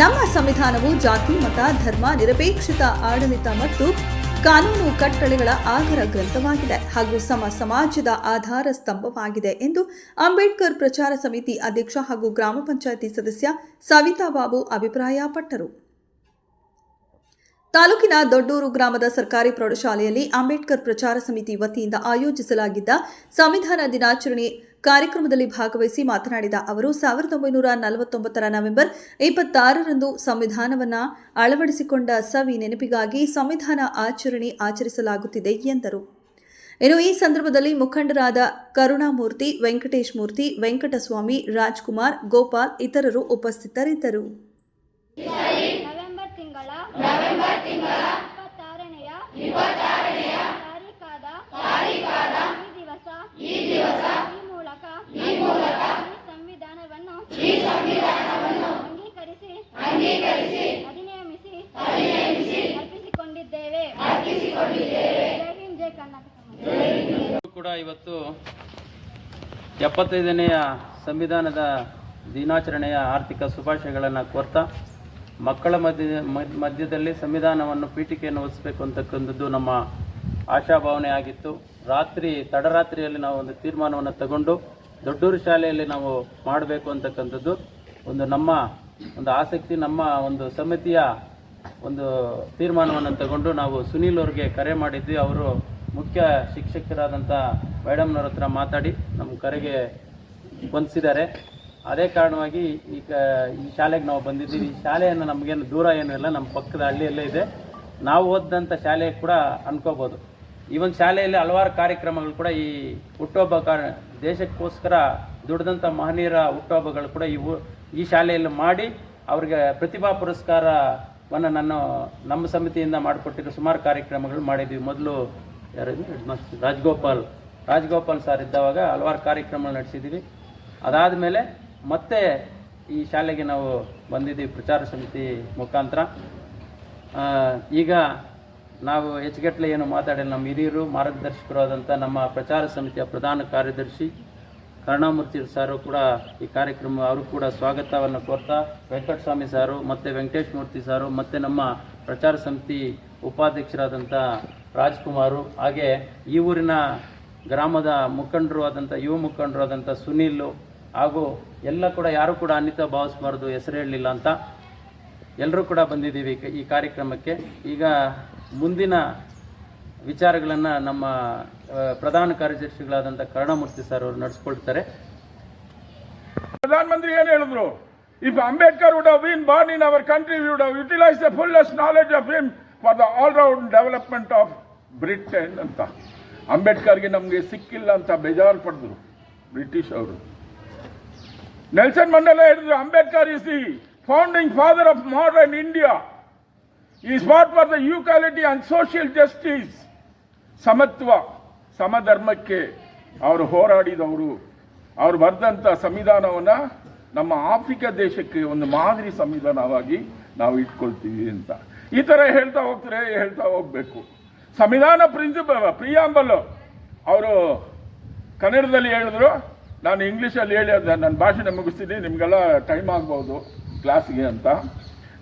ನಮ್ಮ ಸಂವಿಧಾನವು ಜಾತಿ, ಮತ, ಧರ್ಮ, ನಿರಪೇಕ್ಷಿತ ಆಡಳಿತ ಮತ್ತು ಕಾನೂನು ಕಟ್ಟಳೆಗಳ ಆಗರ ಗ್ರಂಥವಾಗಿದೆ ಹಾಗೂ ಸಮ ಸಮಾಜದ ಆಧಾರ ಸ್ತಂಭವಾಗಿದೆ ಎಂದು ಅಂಬೇಡ್ಕರ್ ಪ್ರಚಾರ ಸಮಿತಿ ಅಧ್ಯಕ್ಷ ಹಾಗೂ ಗ್ರಾಮ ಪಂಚಾಯಿತಿ ಸದಸ್ಯ ಸವಿತಾ ಬಾಬು ಅಭಿಪ್ರಾಯಪಟ್ಟರು. ತಾಲೂಕಿನ ದೊಡ್ಡೂರು ಗ್ರಾಮದ ಸರ್ಕಾರಿ ಪ್ರೌಢಶಾಲೆಯಲ್ಲಿ ಅಂಬೇಡ್ಕರ್ ಪ್ರಚಾರ ಸಮಿತಿ ವತಿಯಿಂದ ಆಯೋಜಿಸಲಾಗಿದ್ದ ಸಂವಿಧಾನ ದಿನಾಚರಣೆ ಕಾರ್ಯಕ್ರಮದಲ್ಲಿ ಭಾಗವಹಿಸಿ ಮಾತನಾಡಿದ ಅವರು, ಸಾವಿರದ ಒಂಬೈನೂರ ನಲವತ್ತೊಂಬತ್ತರ ನವೆಂಬರ್ ಇಪ್ಪತ್ತಾರರಂದು ಸಂವಿಧಾನವನ್ನು ಅಳವಡಿಸಿಕೊಂಡ ಸವಿ ನೆನಪಿಗಾಗಿ ಸಂವಿಧಾನ ಆಚರಣೆ ಆಚರಿಸಲಾಗುತ್ತಿದೆ ಎಂದರು. ಇನ್ನು ಈ ಸಂದರ್ಭದಲ್ಲಿ ಮುಖಂಡರಾದ ಕರುಣಾಮೂರ್ತಿ, ವೆಂಕಟೇಶ್ ಮೂರ್ತಿ, ವೆಂಕಟಸ್ವಾಮಿ, ರಾಜ್ಕುಮಾರ್, ಗೋಪಾಲ್ ಇತರರು ಉಪಸ್ಥಿತರಿದ್ದರು ನವೆಂಬರ್ ತಿಂಗಳ ನವೆಂಬರ್ ತಿಂಗಳ ಇಪ್ಪತ್ತಾರನೆಯ ತಾರೀಕಾದ ತಾರೀಕಾದ ಈ ದಿವಸ ಈ ದಿವಸ ಈ ಮೂಲಕ ಈ ಮೂಲಕ ಈ ಸಂವಿಧಾನವನ್ನು ಈ ಸಂವಿಧಾನವನ್ನು ಅಂಗೀಕರಿಸಿ ಅಂಗೀಕರಿಸಿ ಅಧಿನಿಯಮಿಸಿ ಅಧಿನಿಯಮಿಸಿ ಅರ್ಪಿಸಿಕೊಂಡಿದ್ದೇವೆ. ಅರ್ಪಿಸಿಕೊಂಡಿದ್ದೇವೆ. ಜೈ ಹಿಂದ್ ಜೈ ಕರ್ನಾಟಕ. ಕೂಡ ಇವತ್ತು ಎಪ್ಪತ್ತೈದನೆಯ ಸಂವಿಧಾನದ ದಿನಾಚರಣೆಯ ಆರ್ಥಿಕ ಶುಭಾಶಯಗಳನ್ನು ಕೋರ್ತಾ ಮಕ್ಕಳ ಮಧ್ಯ ಮಧ್ಯ- ಮಧ್ಯದಲ್ಲಿ ಸಂವಿಧಾನವನ್ನು ಪೀಠಿಕೆಯನ್ನು ಓದಿಸಬೇಕು ಅಂತಕ್ಕಂಥದ್ದು ನಮ್ಮ ಆಶಾಭಾವನೆ ಆಗಿತ್ತು. ರಾತ್ರಿ, ತಡರಾತ್ರಿಯಲ್ಲಿ ನಾವು ಒಂದು ತೀರ್ಮಾನವನ್ನು ತಗೊಂಡು ದೊಡ್ಡೂರು ಶಾಲೆಯಲ್ಲಿ ನಾವು ಮಾಡಬೇಕು ಅಂತಕ್ಕಂಥದ್ದು ಒಂದು ನಮ್ಮ ಒಂದು ಆಸಕ್ತಿ, ನಮ್ಮ ಒಂದು ಸಮಿತಿಯ ಒಂದು ತೀರ್ಮಾನವನ್ನು ತಗೊಂಡು ನಾವು ಸುನೀಲ್ ಅವ್ರಿಗೆ ಕರೆ ಮಾಡಿದ್ವಿ. ಅವರು ಮುಖ್ಯ ಶಿಕ್ಷಕರಾದಂಥ ಮೇಡಮ್ನವ್ರ ಹತ್ರ ಮಾತಾಡಿ ನಮ್ಮ ಕರೆಗೆ ಸ್ಪಂದಿಸಿದ್ದಾರೆ. ಅದೇ ಕಾರಣವಾಗಿ ಈಗ ಈ ಶಾಲೆಗೆ ನಾವು ಬಂದಿದ್ದೀವಿ. ಈ ಶಾಲೆಯನ್ನು ನಮಗೇನು ದೂರ ಏನು ಇಲ್ಲ, ನಮ್ಮ ಪಕ್ಕದ ಹಳ್ಳಿಯಲ್ಲೇ ಇದೆ. ನಾವು ಓದಿದಂಥ ಶಾಲೆ ಕೂಡ ಅನ್ಕೋಬೋದು. ಈ ಒಂದು ಶಾಲೆಯಲ್ಲಿ ಹಲವಾರು ಕಾರ್ಯಕ್ರಮಗಳು ಕೂಡ ಈ ಹುಟ್ಟುಹಬ್ಬ ಕಾರ ದೇಶಕ್ಕೋಸ್ಕರ ದುಡಿದಂಥ ಮಹನೀಯರ ಹುಟ್ಟುಹಬ್ಬಗಳು ಕೂಡ ಇವು ಈ ಶಾಲೆಯಲ್ಲಿ ಮಾಡಿ ಅವ್ರಿಗೆ ಪ್ರತಿಭಾ ಪುರಸ್ಕಾರವನ್ನು ನಾನು ನಮ್ಮ ಸಮಿತಿಯಿಂದ ಮಾಡಿಕೊಟ್ಟಿರೋ ಸುಮಾರು ಕಾರ್ಯಕ್ರಮಗಳು ಮಾಡಿದ್ವಿ ಮೊದಲು ಹೆಡ್ ರಾಜ್ಗೋಪಾಲ್. ರಾಜ್ಗೋಪಾಲ್ ಸರ್ ಇದ್ದವಾಗ ಹಲವಾರು ಕಾರ್ಯಕ್ರಮಗಳು ನಡೆಸಿದ್ದೀವಿ. ಅದಾದ ಮೇಲೆ ಮತ್ತೆ ಈ ಶಾಲೆಗೆ ನಾವು ಬಂದಿದ್ದೀವಿ ಪ್ರಚಾರ ಸಮಿತಿ ಮುಖಾಂತರ. ಈಗ ನಾವು ಹೆಚ್ಚುಗಟ್ಟಲೆ ಏನು ಮಾತಾಡಿಲ್ಲ, ನಮ್ಮ ಹಿರಿಯರು, ಮಾರ್ಗದರ್ಶಕರಾದಂಥ ನಮ್ಮ ಪ್ರಚಾರ ಸಮಿತಿಯ ಪ್ರಧಾನ ಕಾರ್ಯದರ್ಶಿ ಕರುಣಾಮೂರ್ತಿ ಸಾರು ಕೂಡ ಈ ಕಾರ್ಯಕ್ರಮ, ಅವರು ಕೂಡ ಸ್ವಾಗತವನ್ನು ಕೋರ್ತಾ, ವೆಂಕಟಸ್ವಾಮಿ ಸಾರು, ಮತ್ತು ವೆಂಕಟೇಶ್ ಮೂರ್ತಿ ಸಾರು, ಮತ್ತು ನಮ್ಮ ಪ್ರಚಾರ ಸಮಿತಿ ಉಪಾಧ್ಯಕ್ಷರಾದಂಥ ರಾಜ್ಕುಮಾರು, ಹಾಗೆ ಈ ಊರಿನ ಗ್ರಾಮದ ಮುಖಂಡರು ಆದಂಥ, ಯುವ ಮುಖಂಡರು ಆದಂಥ ಸುನೀಲು ಹಾಗೂ ಎಲ್ಲ ಕೂಡ ಯಾರು ಕೂಡ ಅನಿತಾ ಭಾವಿಸಬಾರ್ದು ಹೆಸರು ಹೇಳಲಿಲ್ಲ ಅಂತ ಎಲ್ಲರೂ ಕೂಡ ಬಂದಿದ್ದೀವಿ ಈ ಕಾರ್ಯಕ್ರಮಕ್ಕೆ. ಈಗ ಮುಂದಿನ ವಿಚಾರಗಳನ್ನು ನಮ್ಮ ಪ್ರಧಾನ ಕಾರ್ಯದರ್ಶಿಗಳಾದಂಥ ಕರುಣಾಮೂರ್ತಿ ಸರ್ ಅವರು ನಡೆಸ್ಕೊಳ್ತಾರೆ. ಪ್ರಧಾನಮಂತ್ರಿ ಏನು ಹೇಳಿದ್ರು? If Ambedkar would have born in our country would have utilise the fullest knowledge of him for the all round development of Britain ಅಂತ. ಅಂಬೇಡ್ಕರ್ಗೆ ನಮಗೆ ಸಿಕ್ಕಿಲ್ಲ ಅಂತ ಬೇಜಾರು ಪಡೆದ್ರು ಬ್ರಿಟಿಷ್ ಅವರು. ನೆಲ್ಸನ್ ಮಂಡಲ ಹೇಳಿದ್ರು, Ambedkar is the founding father of modern India is what for the equality and social justice ಸಮತ್ವ, ಸಮಧರ್ಮಕ್ಕೆ ಅವರು ಹೋರಾಡಿದವರು. ಅವರು ಬರೆದಂಥ ಸಂವಿಧಾನವನ್ನು ನಮ್ಮ ಆಫ್ರಿಕಾ ದೇಶಕ್ಕೆ ಒಂದು ಮಾದರಿ ಸಂವಿಧಾನವಾಗಿ ನಾವು ಇಟ್ಕೊಳ್ತೀವಿ ಅಂತ. ಈ ಥರ ಹೇಳ್ತಾ ಹೋಗ್ತಾರೆ, ಹೇಳ್ತಾ ಹೋಗಬೇಕು. ಸಂವಿಧಾನ ಪ್ರಿನ್ಸಿಪಲ್ ಪ್ರಿಯಾಂಬಲ್ ಅವರು ಕನ್ನಡದಲ್ಲಿ ಹೇಳಿದ್ರು ನಾನು ಇಂಗ್ಲೀಷಲ್ಲಿ ಹೇಳಿ ಅದು ನನ್ನ ಭಾಷೆನ ಮುಗಿಸ್ತೀನಿ, ನಿಮಗೆಲ್ಲ ಟೈಮ್ ಆಗ್ಬೋದು ಕ್ಲಾಸ್ಗೆ ಅಂತ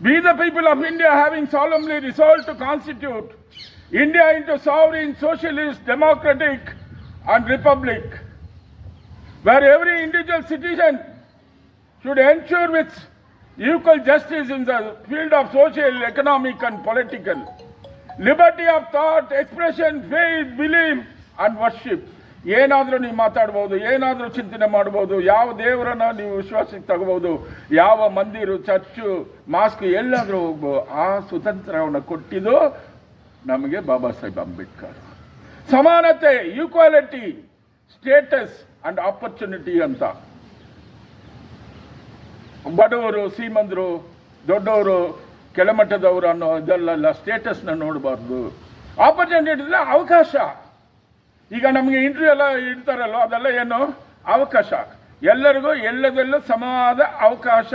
we the people of India having solemnly resolve to constitute India into sovereign socialist democratic and republic where every individual citizen should ensure with equal justice in the field of social economic and political liberty of thought expression faith belief and worship. ಏನಾದರೂ ನೀವು ಮಾತಾಡ್ಬೋದು, ಏನಾದರೂ ಚಿಂತನೆ ಮಾಡ್ಬೋದು, ಯಾವ ದೇವರನ್ನ ನೀವು ವಿಶ್ವಾಸಕ್ಕೆ ತಗೋಬೋದು, ಯಾವ ಮಂದಿರು, ಚರ್ಚು, ಮಾಸ್ಕ್ ಎಲ್ಲಾದರೂ ಹೋಗ್ಬೋದು, ಆ ಸ್ವತಂತ್ರವನ್ನು ಕೊಟ್ಟಿದ್ದು ನಮಗೆ ಬಾಬಾ ಸಾಹೇಬ್ ಅಂಬೇಡ್ಕರ್. ಸಮಾನತೆ ಈಕ್ವಾಲಿಟಿ ಸ್ಟೇಟಸ್ ಅಂಡ್ ಆಪರ್ಚುನಿಟಿ ಅಂತ. ಬಡವರು, ಸೀಮಂದರು, ದೊಡ್ಡವರು, ಕೆಳಮಟ್ಟದವರು ಅನ್ನೋ ಇದೆಲ್ಲ ಸ್ಟೇಟಸ್ನ ನೋಡಬಾರ್ದು. ಆಪರ್ಚುನಿಟಿ ಅವಕಾಶ. ಈಗ ನಮಗೆ ಇಂಟರ್ವ್ಯೂ ಎಲ್ಲ ಇಡ್ತಾರಲ್ಲ ಅದೆಲ್ಲ ಏನು? ಅವಕಾಶ. ಎಲ್ಲರಿಗೂ ಎಲ್ಲದೆಲ್ಲೂ ಸಮವಾದ ಅವಕಾಶ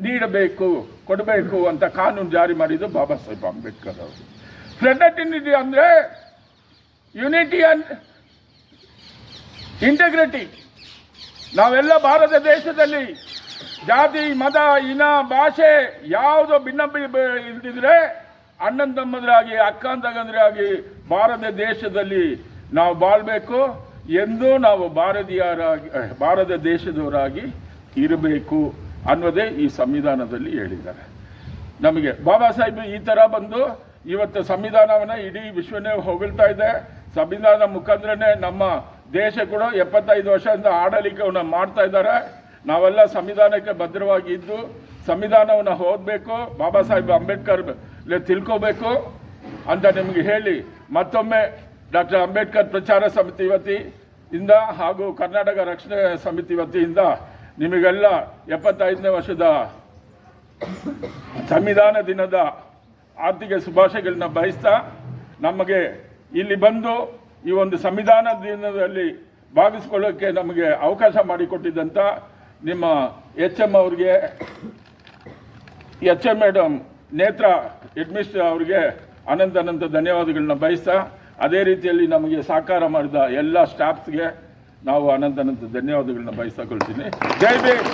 ನೀಡಬೇಕು, ಕೊಡಬೇಕು ಅಂತ ಕಾನೂನು ಜಾರಿ ಮಾಡಿದ್ದು ಬಾಬಾ ಸಾಹೇಬ್ ಅಂಬೇಡ್ಕರ್ ಅವರು. ಫ್ರೆಡರ್ಟಿನಿಟಿ ಅಂದರೆ ಯುನಿಟಿ ಅಂಡ್ ಇಂಟಗ್ರಿಟಿ ನಾವೆಲ್ಲ ಭಾರತ ದೇಶದಲ್ಲಿ ಜಾತಿ, ಮತ, ಇನ, ಭಾಷೆ ಯಾವುದೋ ಭಿನ್ನ ಇಲ್ದಿದ್ರೆ ಅಣ್ಣನ ತಮ್ಮದ್ರಾಗಿ ಅಕ್ಕ ತಗಂದ್ರಾಗಿ ಭಾರತ ದೇಶದಲ್ಲಿ ನಾವು ಬಾಳ್ಬೇಕು ಎಂದು ನಾವು ಭಾರತೀಯರಾಗಿ ಭಾರತ ದೇಶದವರಾಗಿ ಇರಬೇಕು ಅನ್ನೋದೇ ಈ ಸಂವಿಧಾನದಲ್ಲಿ ಹೇಳಿದ್ದಾರೆ. ನಮಗೆ ಬಾಬಾ ಸಾಹೇಬ್ ಈ ತರ ಬಂದು ಇವತ್ತು ಸಂವಿಧಾನವನ್ನ ಇಡೀ ವಿಶ್ವನೇ ಹೊಗಳ್ತಾ ಇದೆ. ಸಂವಿಧಾನ ಮುಖಾಂತರನೇ ನಮ್ಮ ದೇಶ ಕೂಡ ಎಪ್ಪತ್ತೈದು ವರ್ಷದಿಂದ ಆಡಳಿತವನ್ನು ಮಾಡ್ತಾ ಇದ್ದಾರೆ. ನಾವೆಲ್ಲ ಸಂವಿಧಾನಕ್ಕೆ ಭದ್ರವಾಗಿ ಇದ್ದು ಸಂವಿಧಾನವನ್ನು ಓದಬೇಕು. ಬಾಬಾ ಸಾಹೇಬ್ ಅಂಬೇಡ್ಕರ್ ತಿಳ್ಕೋಬೇಕು ಅಂತ ನಿಮಗೆ ಹೇಳಿ ಮತ್ತೊಮ್ಮೆ ಡಾಕ್ಟರ್ ಅಂಬೇಡ್ಕರ್ ಪ್ರಚಾರ ಸಮಿತಿ ವತಿಯಿಂದ ಹಾಗೂ ಕರ್ನಾಟಕ ರಕ್ಷಣೆ ಸಮಿತಿ ವತಿಯಿಂದ ನಿಮಗೆಲ್ಲ ಎಪ್ಪತ್ತೈದನೇ ವರ್ಷದ ಸಂವಿಧಾನ ದಿನದ ಆರ್ಥಿಕ ಶುಭಾಶಯಗಳನ್ನ ಬಯಸ್ತಾ ನಮಗೆ ಇಲ್ಲಿ ಬಂದು ಈ ಒಂದು ಸಂವಿಧಾನ ದಿನದಲ್ಲಿ ಭಾಗಿಸ್ಕೊಳ್ಳೋಕ್ಕೆ ನಮಗೆ ಅವಕಾಶ ಮಾಡಿಕೊಟ್ಟಿದ್ದಂಥ ನಿಮ್ಮ ಎಚ್ ಎಂ ಅವ್ರಿಗೆ H M madam Netra headmistress ಅವರಿಗೆ ಅನಂತ ಅನಂತ ಧನ್ಯವಾದಗಳನ್ನ ಬಯಸ್ತಾ ಅದೇ ರೀತಿಯಲ್ಲಿ ನಮಗೆ ಸಹಕಾರ ಮಾಡಿದ ಎಲ್ಲ ಸ್ಟಾಫ್ಸ್ಗೆ ನಾವು ಅನಂತ ಅನಂತ ಧನ್ಯವಾದಗಳನ್ನ ಜೈ ಭೀಮ್!